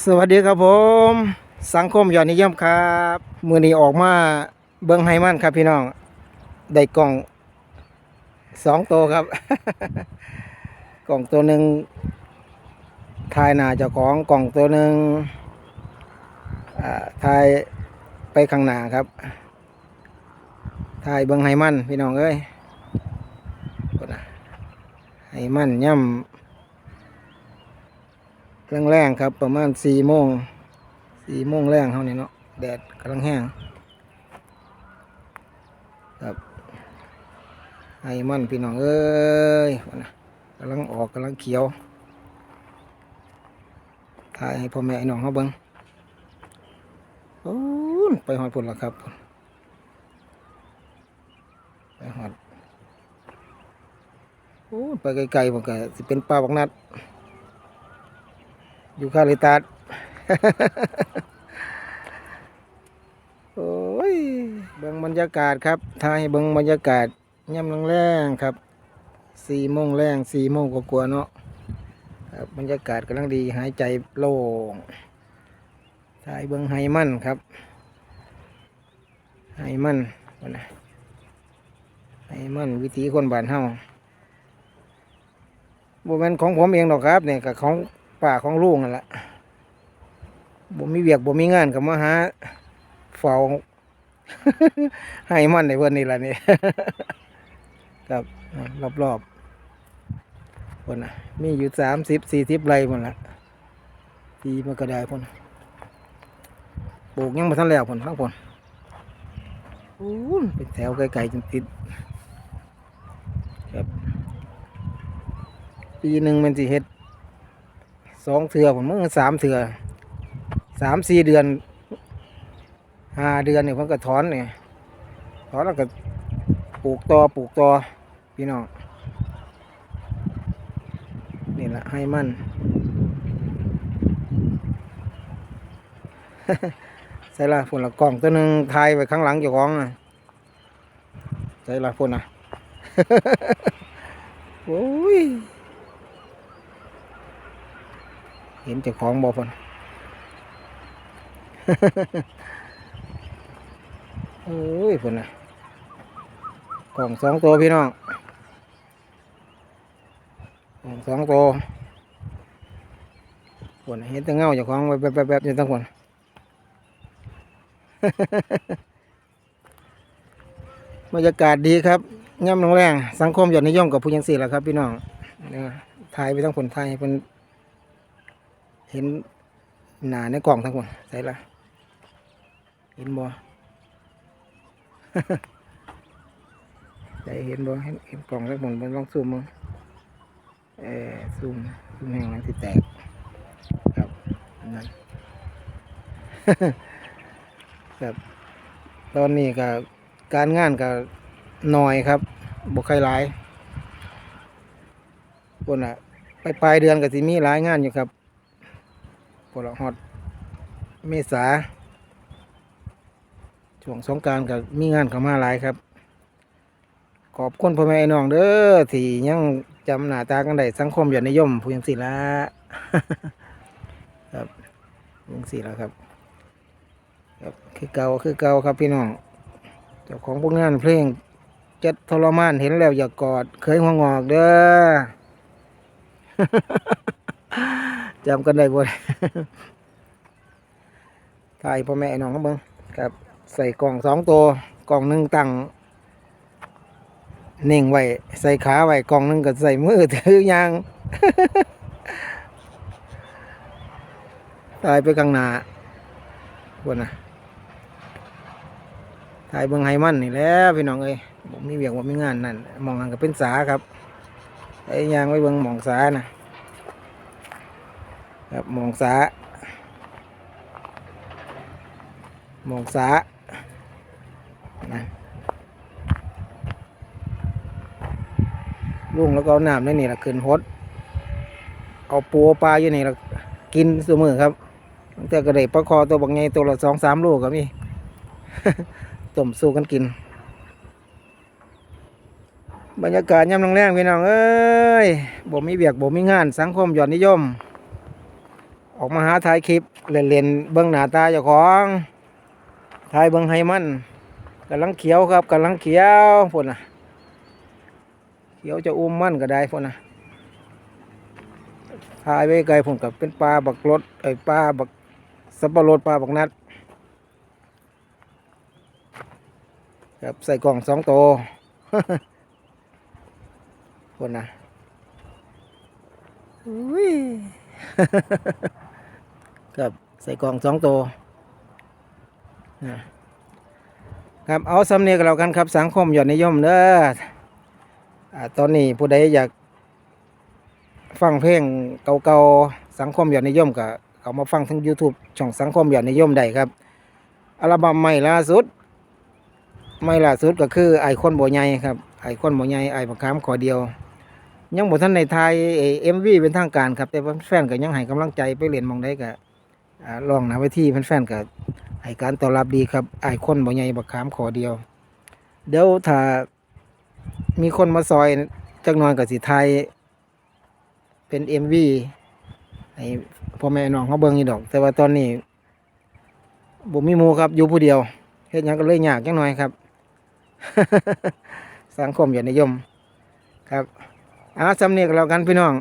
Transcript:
สวัสดีครับผม สังคมยอดนิยมครับมือนี้ออกมาเบิ้งไฮมันครับพี่น้องได้กล่องสองตัวครับ กล่องตัวหนึ่งทายหน้าเจ้าของกล่องตัวหนึ่งอ่าทายไปข้างหน้าครับทายเบิ้งไฮมันพี่น้องเอ้ยไฮมันย่ำ แรงๆครับ ประมาณสี่โมงสี่โมงแรงเท่านี้เนาะแดดกำลังแห้งครับไอ้มันพี่น้องเอ้ยนะกำลังออกกำลังเขียวถ่ายให้พ่อแม่ไอ้น้องเขาเบิ้งโอ้ยไปหอดพุ่นละครับไปหอดโอ้ยไปไกลๆมันก็สิเป็นปลาบักนัด อยู่คาลิตัสโอ้ยเบิ่งบรรยากาศครับถ่ายเบิ่งบรรยากาศย่ำแรงๆครับสี่โมงแรงสี่โมงกว่าๆเนาะครับบรรยากาศกำลังดีหายใจโล่งถ่ายเบิ่งไฮมันครับไฮมันว่านะไฮมันวิถีคนบ้านเฮาบ่แม่นของผมเองหรอกครับเนี่ยกับของ ป่าของลุงนั่นแหละบ่มีเวียกบ่มีงานก็มาหาเฝ้าให้มันในเพิ่นนี่ล่ะนี่ครับรอบรอบๆพุ่นน่ะมีอยู่สามสิบสี่สิบไร่บนละทีมันก็ได้พุ่นปลูกยังมาทันแล้วพุ่นทั้งพุ่นโอ้เป็นแถวไกลๆจนติดครับปีหนึ่งมันสิเฮ็ด สองเถื่อผมมึงสามเถื่อสามสี่เดือนห้าเดือนเนี่ยผมก็ถอนเนี่ยถอนแล้วก็ปลูกต่อปลูกต่อพี่น้องนี่แหละให้มันใส่ละฝนละกล่องตัวหนึ่งทายไปข้างหลังเจ้าของอะใส่ละฝนอะ โอ้ย เห็นเจ้าของบ่พนโอ้ยพนน่ะกล่องสองตัวพี่น้องกล่องสองตัวพนน่ะเห็นแต่เงาเจ้าของแบบแบบแบบอยู่ทั้งคนบรรยากาศดีครับย่ำลงแรง สังคมยอดนิยมกับผู้ยังสี่แหละครับพี่น้องเนี่ยถ่ายไปทั้งผลถ่ายให้เป็น เห็นหนาในกล่องทั้งหมดใส่ละเห็นบ่ใส่เห็นบ่เห็นเห็นกล่องทั้งหมดมันลองซูมมึงเออซูมซูมแห่งนั้นที่แตกครับนั้นครับตอนนี้ก็การงานก็หน่อยครับบ่ใครหลายคนอะไปปลายเดือนก็สิมีหลายงานอยู่ครับ พลฮอดเมษาช่วงสงการกับมีงานเข้ามาหลายครับ ขอบคุณพ่อแม่ไอ้น้องเด้อที่ยังจำหน้าตากันได้สังคมยอดนิยมผู้ยังสี่ละครับผู้ยังสี่ละครับครับคือเก่าคือเก่าครับพี่น้องเจ้าของผลงานเพลงเจ็ดทรมานเห็นแล้วอย่ากอด เคยหัวงอกเด้อ จำกันได้บ่ถ่ายพ่อแม่น้องครับเบิ้งครับ ใส่กล่องสองตัวกล่องหนึ่งตั้งเน่งไว้ใส่ขาไว้กล่องหนึ่งก็ใส่มือถือยางถ่ายไปข้างหน้าบนนะถ่ายเบิ้งไฮมันนี่แหล้วพี่น้องเอ้ยผมมีเวียกว่ามีงานนั่นมองหันก็เป็นสาครับไอ้ยางไว้เบิ้งมองสานะ ครับมองสามองสานะลุงแล้วก็เอาน้ำในนี่ละขึ้นฮดเอาปูปลาอยู่นี่ละกินเสมอครับตั้งแต่กระเดปลาคอตัวบางไงตัวละสองสามโลก็มีต้มสู้กันกิน บรรยากาศยามแรงๆพี่น้องเอ้ยบ่มีเบียกบ่มีงาน สังคมยอดนิยม ออกมาหาถ่ายคลิปเล่นๆเบิ่งหน้าตาเจ้าของถ่ายเบิ่งให้มันกำลังเขียวครับกำลังเขียวพุ่นน่ะเขียวจะอุ้มมันก็ได้พุ่นน่ะถ่ายไว้ไกลผมกับเป็นปลาบักรถไอ้ปลาบักสับปะรดปลาบักนัดครับใส่กล่องสองตัวคนนะอุ้ย ครับใส่กล่องสองตัวนะครับเอาสำเนียกับเรากันครับสังคมยอดนิยมเด้ออตอนนี้ผู้ใดอยากฟังเพลงเก่าๆสังคมยอดนิยมก็เขามาฟังทั้ง YouTube ช่องสังคมยอดนิยมได้ครับอัลบั้มใหม่ล่าสุดไม่ล่าสุดก็คือไอคอนบ่ใหญ่ครับไอคอนบ่ใหญ่ไอบักขามขอเดียว ยังบ่ทันในไทยเอ็มวีเป็นทางการครับแต่ว่าแฟนก็ยังให้กำลังใจไปเรียนมองได้ก็อ่า ลองนาไว้ที่แฟนๆก็ให้การตอบรับดีครับไอคนบ่ใหญ่บักขามขอเดียว เดี๋ยวถ้ามีคนมาซอยจักนอยก็สิไทย เป็น MV ให้พ่อแม่น้องเขาเบิ่งอยู่ดอก แต่ว่าตอนนี้บ่มีหมูครับอยู่ผู้เดียวเฮ็ดหยังก็เลยยากจังหน่อยครับ สังคมอยอดนิยม ครับอาสำเนียกเรากันพี่น้อง